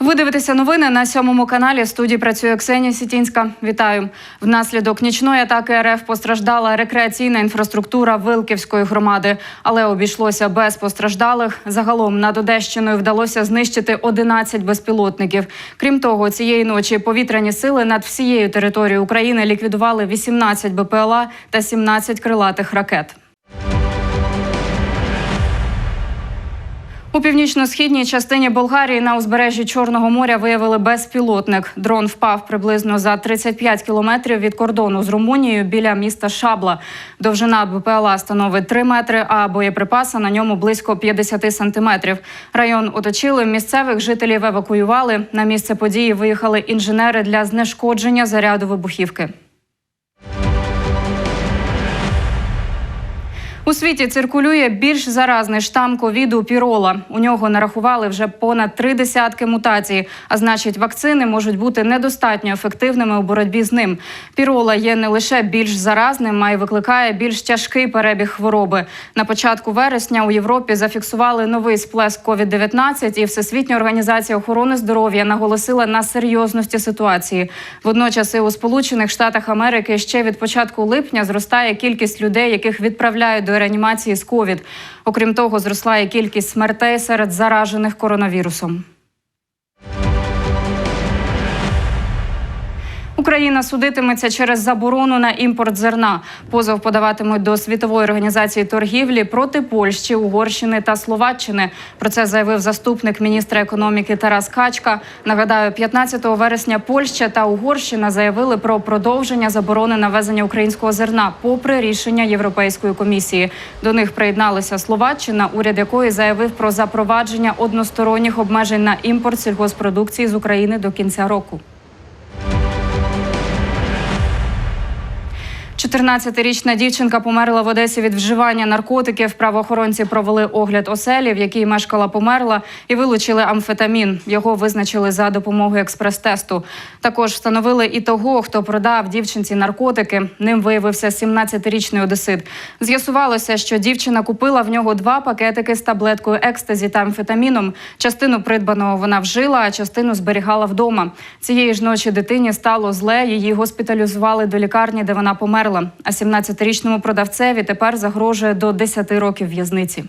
Ви дивитеся новини на сьомому каналі. Студії працює Ксенія Сітінська. Вітаю. Внаслідок нічної атаки РФ постраждала рекреаційна інфраструктура Вилківської громади, але обійшлося без постраждалих. Загалом над Одещиною вдалося знищити 11 безпілотників. Крім того, цієї ночі повітряні сили над всією територією України ліквідували 18 БПЛА та 17 крилатих ракет. У північно-східній частині Болгарії на узбережжі Чорного моря виявили безпілотник. Дрон впав приблизно за 35 кілометрів від кордону з Румунією біля міста Шабла. Довжина БПЛА становить 3 метри, а боєприпаса на ньому близько 50 сантиметрів. Район оточили, місцевих жителів евакуювали. На місце події виїхали інженери для знешкодження заряду вибухівки. У світі циркулює більш заразний штам ковіду пірола. У нього нарахували вже понад три десятки мутацій. А значить, вакцини можуть бути недостатньо ефективними у боротьбі з ним. Пірола є не лише більш заразним, а й викликає більш тяжкий перебіг хвороби. На початку вересня у Європі зафіксували новий сплеск COVID-19 і Всесвітня організація охорони здоров'я наголосила на серйозності ситуації. Водночас і у Сполучених Штатах Америки ще від початку липня зростає кількість людей, яких відправляють до реанімації з ковід. Окрім того, зросла і кількість смертей серед заражених коронавірусом. Україна судитиметься через заборону на імпорт зерна. Позов подаватимуть до світової організації торгівлі проти Польщі, Угорщини та Словаччини. Про це заявив заступник міністра економіки Тарас Качка. Нагадаю, 15 вересня Польща та Угорщина заявили про продовження заборони на везення українського зерна, попри рішення Європейської комісії. До них приєдналася Словаччина, уряд якої заявив про запровадження односторонніх обмежень на імпорт сільгоспродукції з України до кінця року. 14-річна дівчинка померла в Одесі від вживання наркотиків. Правоохоронці провели огляд оселі, в якій мешкала померла, і вилучили амфетамін. Його визначили за допомогою експрес-тесту. Також встановили і того, хто продав дівчинці наркотики. Ним виявився 17-річний одесит. З'ясувалося, що дівчина купила в нього два пакетики з таблеткою екстазі та амфетаміном. Частину придбаного вона вжила, а частину зберігала вдома. Цієї ж ночі дитині стало зле. Її госпіталізували до лікарні, де вона померла. А 17-річному продавцеві тепер загрожує до 10 років в'язниці.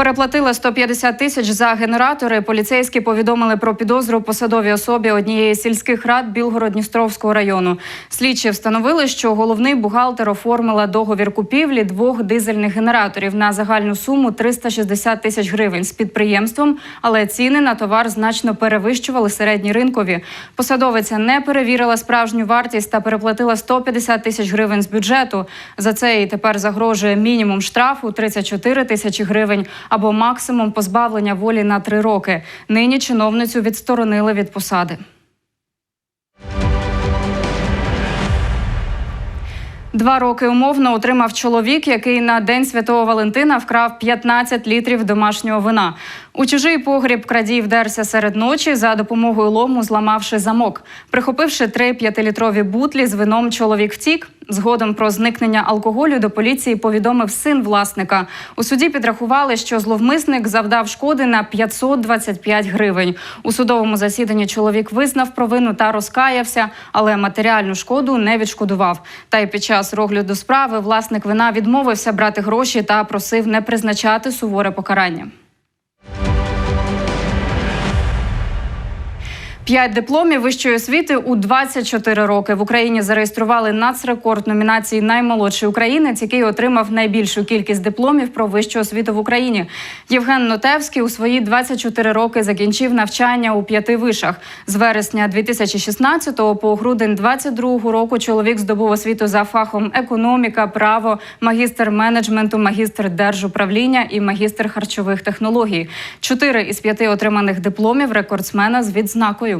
Переплатили 150 тисяч за генератори. Поліцейські повідомили про підозру посадовій особі однієї сільських рад Білгород-Дністровського району. Слідчі встановили, що головний бухгалтер оформила договір купівлі двох дизельних генераторів на загальну суму 360 тисяч гривень з підприємством, але ціни на товар значно перевищували середні ринкові. Посадовиця не перевірила справжню вартість та переплатила 150 тисяч гривень з бюджету. За це їй тепер загрожує мінімум штрафу 34 тисячі гривень або максимум позбавлення волі на три роки. Нині чиновницю відсторонили від посади. Два роки умовно отримав чоловік, який на день святого Валентина вкрав 15 літрів домашнього вина. У чужий погріб крадій вдерся серед ночі за допомогою лому, зламавши замок. Прихопивши три п'ятилітрові бутлі з вином, чоловік втік. Згодом про зникнення алкоголю до поліції повідомив син власника. У суді підрахували, що зловмисник завдав шкоди на 525 гривень. У судовому засіданні чоловік визнав провину та розкаявся, але матеріальну шкоду не відшкодував. Та й під час розгляду справи власник вина відмовився брати гроші та просив не призначати суворе покарання. П'ять дипломів вищої освіти у 24 роки в Україні зареєстрували нацрекорд номінації Наймолодший українець, який отримав найбільшу кількість дипломів про вищу освіту в Україні. Євген Нотевський у свої 24 роки закінчив навчання у п'яти вишах. З вересня 2016 по грудень 22 року чоловік здобув освіту за фахом економіка, право, магістр менеджменту, магістр держуправління і магістр харчових технологій. Чотири із п'яти отриманих дипломів рекордсмена з відзнакою.